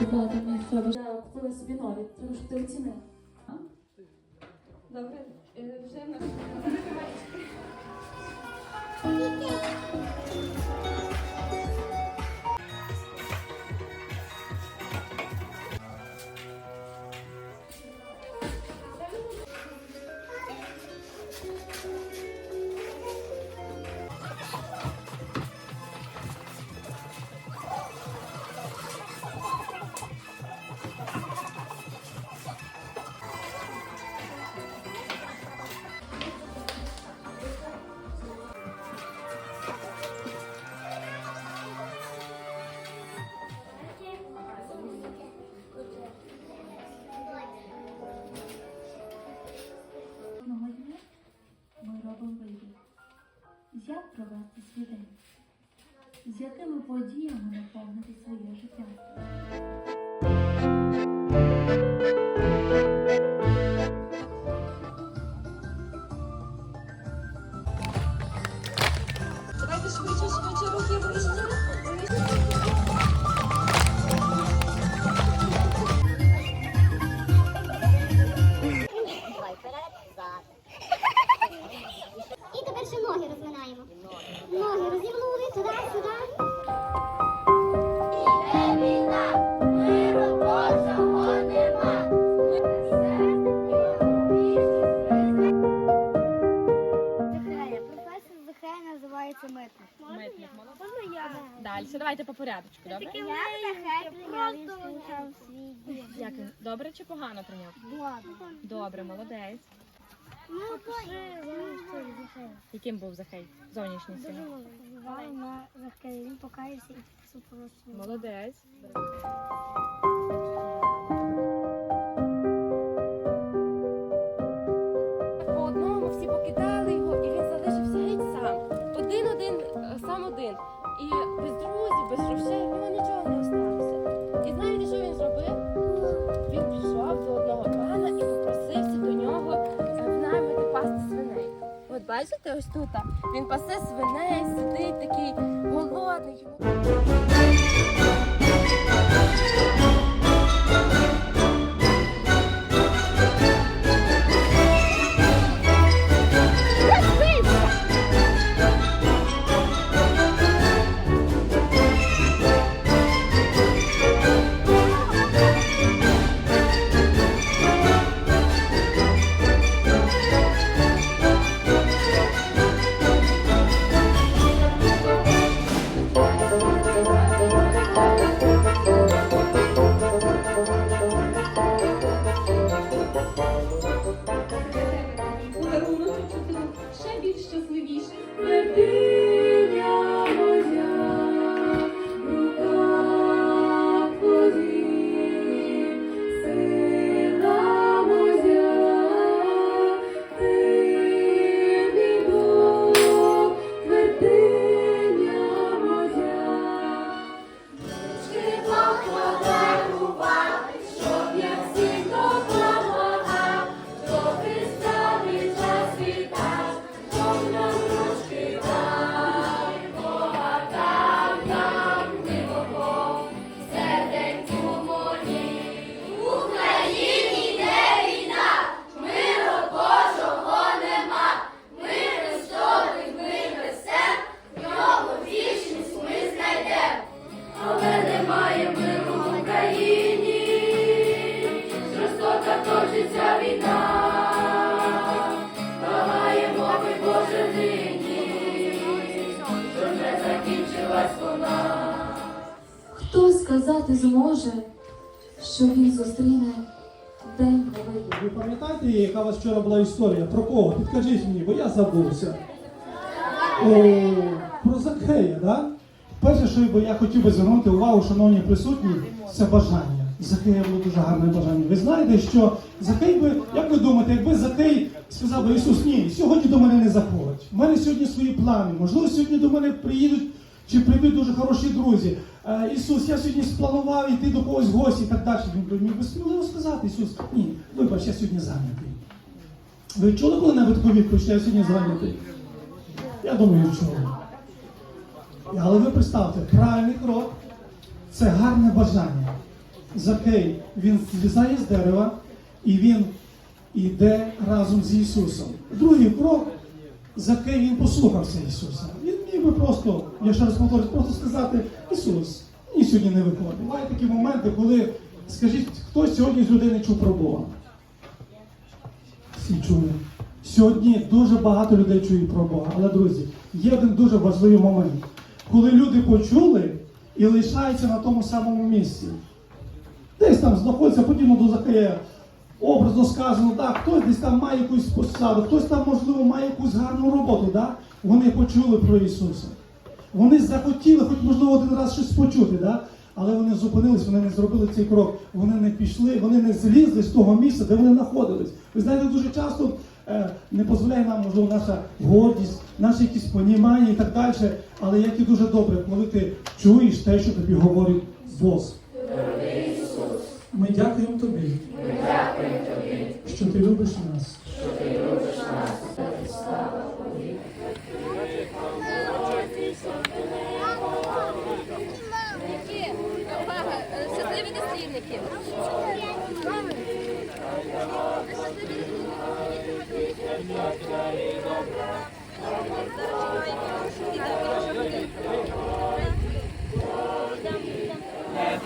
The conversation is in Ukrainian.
Додати мені треба. Я купила собі нові, треба, щоб ти оцінив. Добре, е, вже в. Як провести свій день? З якими подіями наповнити своє життя? Давайте по порядочку, добре? Я. Як він? Добре чи погано прийняв? Добре. Добре, молодець. Ну. Яким був Захей? Зовнішній Дуже син. впливає на. Він покаявся і все. Молодець. Зробив? Він пішов до одного пана і попросився до нього е, в наміти пасти свиней. От бачите, ось тут він пасе свиней, сидить такий голодний. Закінчилась вона. Хто сказати зможе, що він зустріне день новий? Ви пам'ятаєте, яка у вас вчора була історія? Про кого? Підкажіть мені, бо я забувся. О, про Закхея, да? Перше, що я хотів би звернути увагу, шановні присутні, це бажання. Закея було дуже гарне бажання. Ви знаєте, що Закей би, як ви думаєте, якби Закей сказав би Ісус, ні, сьогодні до мене не заходь. У мене сьогодні свої плани. Можливо, сьогодні до мене приїдуть чи прийдуть дуже хороші друзі. Е, Ісус, я сьогодні спланував йти до когось в гості і так далі. Він міг би сміливо сказати, Ісус, ні, вибач, я сьогодні зайнятий. Ви чули коли-небудь таку відповідь, що я сьогодні зайнятий? Я думаю, чули. Але ви представте, правильний крок це гарне бажання. Закей, він злізає з дерева і він йде разом з Ісусом. Другий крок, Закей він послухався Ісуса. Він міг би просто, я ще раз повторюю, просто сказати, Ісус, мені сьогодні не виходить. Бувають такі моменти, коли, скажіть, хто сьогодні з людей не чув про Бога? Всі чули. Сьогодні дуже багато людей чують про Бога. Але, друзі, є один дуже важливий момент, коли люди почули і лишаються на тому самому місці. Десь там знаходиться подібно до Закея. Образно сказано, так, хтось десь там має якусь посаду, хтось там, можливо, має якусь гарну роботу. Да? Вони почули про Ісуса. Вони захотіли, хоч можливо один раз щось почути, да? але вони зупинились, вони не зробили цей крок, вони не пішли, вони не злізли з того місця, де вони знаходились. Ви знаєте, дуже часто е, не дозволяє нам, можливо, наша гордість, наші якісь понімання і так далі. Але як і дуже добре, коли ти чуєш те, що тобі говорить Бог. Ми дякуємо тобі, дякуємо тобі, що ти любиш нас. Які? Увага, е, щасливі дослідники.